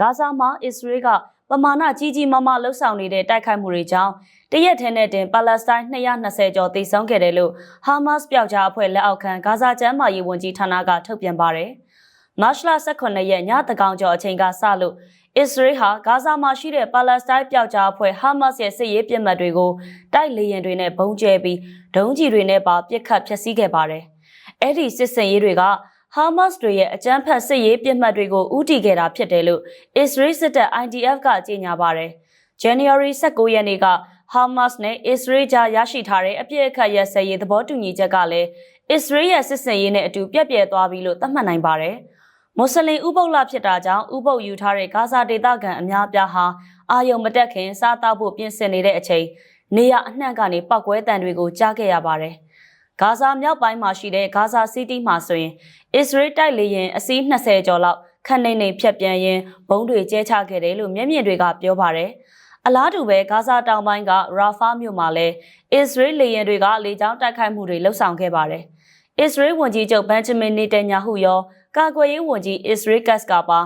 ဂါဇာမှာအစ္စရေးကပမာဏကြီးကြီးမားမားလှုပ်ဆောင်နေတဲ့တိုက်ခိုက်မှုတွေကြောင့်တရက်ထဲနဲ့တင်ပါလက်စတိုင်း220ကျော်သေဆုံးခဲ့တယ်လို့ဟာမတ်စ်ပြောက်ကြားအဖွဲ့လက်အောက်ခံဂါဇာကျမ်းမာရေးဝန်ကြီးဌာနကထုတ်ပြန်ပါတယ်။မတ်လ18ရက်ညတကောင်ကျော်အချိန်ကစလို့အစ္စရေးဟာဂါဇာမှာရှိတဲ့ပါလက်စတိုင်းပြောက်ကြားအဖွဲ့ဟာမတ်စ်ရဲ့စစ်ရေးပြစ်မှတ်တွေကိုတိုက်လေယာဉ်တွေနဲ့ဘုံကျဲပြီးဒုံးကျည်တွေနဲ့ပါပစ်ခတ်ဖျက်ဆီးခဲ့ပါတယ်။အဲ့ဒီစစ်စင်ရေးတွေက ဟာမတ်စ်တွေရဲ့အကြမ်းဖက်စစ်ရေးပြစ်မှတ်တွေကိုဥတီခဲ့တာဖြစ်တယ်လို့အစ္စရေးစစ်တပ် IDF ကကြေညာပါတယ်။ January 19ရက်နေ့ကဟာမတ်စ်နဲ့အစ္စရေးကြားရရှိထားတဲ့အပြစ်အခတ်ရစဲရေးသဘောတူညီချက်ကလည်းအစ္စရေးရဲ့စစ်စင်ရေးနဲ့အတူပြက်ပြဲသွားပြီလို့သတ်မှတ်နိုင်ပါတယ်။မွတ်စလင်ဥပုပ်လဖြစ်တာကြောင့်ဥပုပ်ယူထားတဲ့ဂါဇာဒေသခံအများအပြားဟာအာယုံမတက်ခင်စားတောက်ဖို့ပြင်ဆင်နေတဲ့အချိန်နေရအနှံ့ကနေပောက်ကွဲတံတွေကိုကြားခဲ့ရပါတယ်။ ဂါဇာမြောက်ပိုင်းမှာရှိတဲ့ဂါဇာစီးတီးမှာဆိုရင်အစ္စရေးတိုက်လေယာဉ်အစီး20ကျော်လောက်ခန့်နေနေဖြတ်ပြန်ရင်ဘုံတွေကျဲချခဲ့တယ်လို့မျက်မြင်တွေကပြောပါတယ်။အလားတူပဲဂါဇာတောင်ပိုင်းကရာဖာမြို့မှာလည်းအစ္စရေးလေယာဉ်တွေကလေကြောင်းတိုက်ခိုက်မှုတွေလှုပ်ဆောင်ခဲ့ပါတယ်။အစ္စရေးဝန်ကြီးချုပ်ဘန်ဂျမင်နေတန်ညာဟုရောကာကွယ်ရေးဝန်ကြီးအစ္စရေးကတ်စကပါ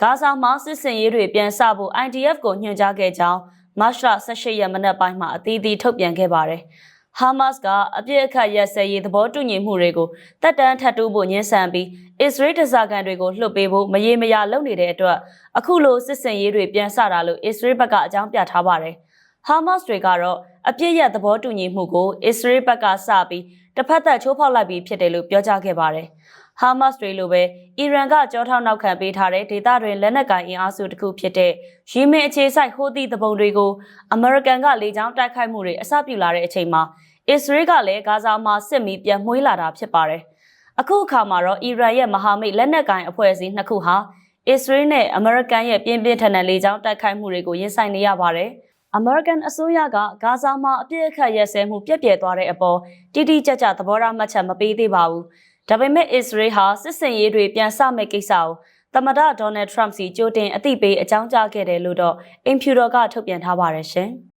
ဂါဇာမှာစစ်စင်ရေးတွေပြန်ဆဖို့ IDF ကိုညွှန်ကြားခဲ့ကြောင်းမတ်လ18ရက်မနက်ပိုင်းမှာအသီးသီးထုတ်ပြန်ခဲ့ပါတယ်။ ဟာမတ်စ်ကအပြစ်အခတ်ရက်စဲရေးသဘောတူညီမှုတွေကိုတက်တန်းထပ်တိုးဖို့ညှင်းဆန်ပြီးအစ္စရေးတစားကန်တွေကိုလှုပ်ပေးဖို့မရေမရာလုပ်နေတဲ့အတွက်အခုလိုစစ်စင်ရေးတွေပြန်ဆတာလို့အစ္စရေးဘက်ကအကြောင်းပြထားပါတယ်။ဟာမတ်စ်တွေကတော့အပြစ်ရက်သဘောတူညီမှုကိုအစ္စရေးဘက်ကစပြီးတစ်ဖက်သက်ချိုးဖောက်လိုက်ပြီးဖြစ်တယ်လို့ပြောကြားခဲ့ပါတယ်။ဟာမတ်စ်တွေလိုပဲအီရန်ကကြောထောက်နောက်ခံပေးထားတဲ့ဒေသတွင်လက်နက်ကိုင်အင်အားစုတစ်ခုဖြစ်တဲ့ယီမင်အခြေစိုက်ဟိုသီတပုံတွေကိုအမေရိကန်ကလေကြောင်းတိုက်ခိုက်မှုတွေအစပြုလာတဲ့အချိန်မှာ အစ္စရေးကလည်းဂါဇာမှာစစ်မီပြန်မှွေးလာတာဖြစ်ပါတယ်။အခုအခါမှာတော့အီရန်ရဲ့မဟာမိတ်လက်နက်ကိုင်အဖွဲ့အစည်းနှစ်ခုဟာအစ္စရေးနဲ့အမေရိကန်ရဲ့ပြင်းပြင်းထန်ထန်လေကြောင်းတိုက်ခိုက်မှုတွေကိုရင်ဆိုင်နေရပါတယ်။ American အစိုးရကဂါဇာမှာအပြစ်အခတ်ရဲစဲမှုပြက်ပြဲသွားတဲ့အပေါ်တိတိကျကျသဘောထားမှတ်ချက်မပေးသေးပါဘူး။ဒါပေမဲ့အစ္စရေးဟာစစ်စင်ရေးတွေပြန်ဆမဲ့ကိစ္စကိုသမ္မတဒေါ်နယ်ထရမ့်စီကြိုတင်အသိပေးအကြောင်းကြားခဲ့တယ်လို့တော့အင်ဖြူတော်ကထုတ်ပြန်ထားပါတယ်ရှင်။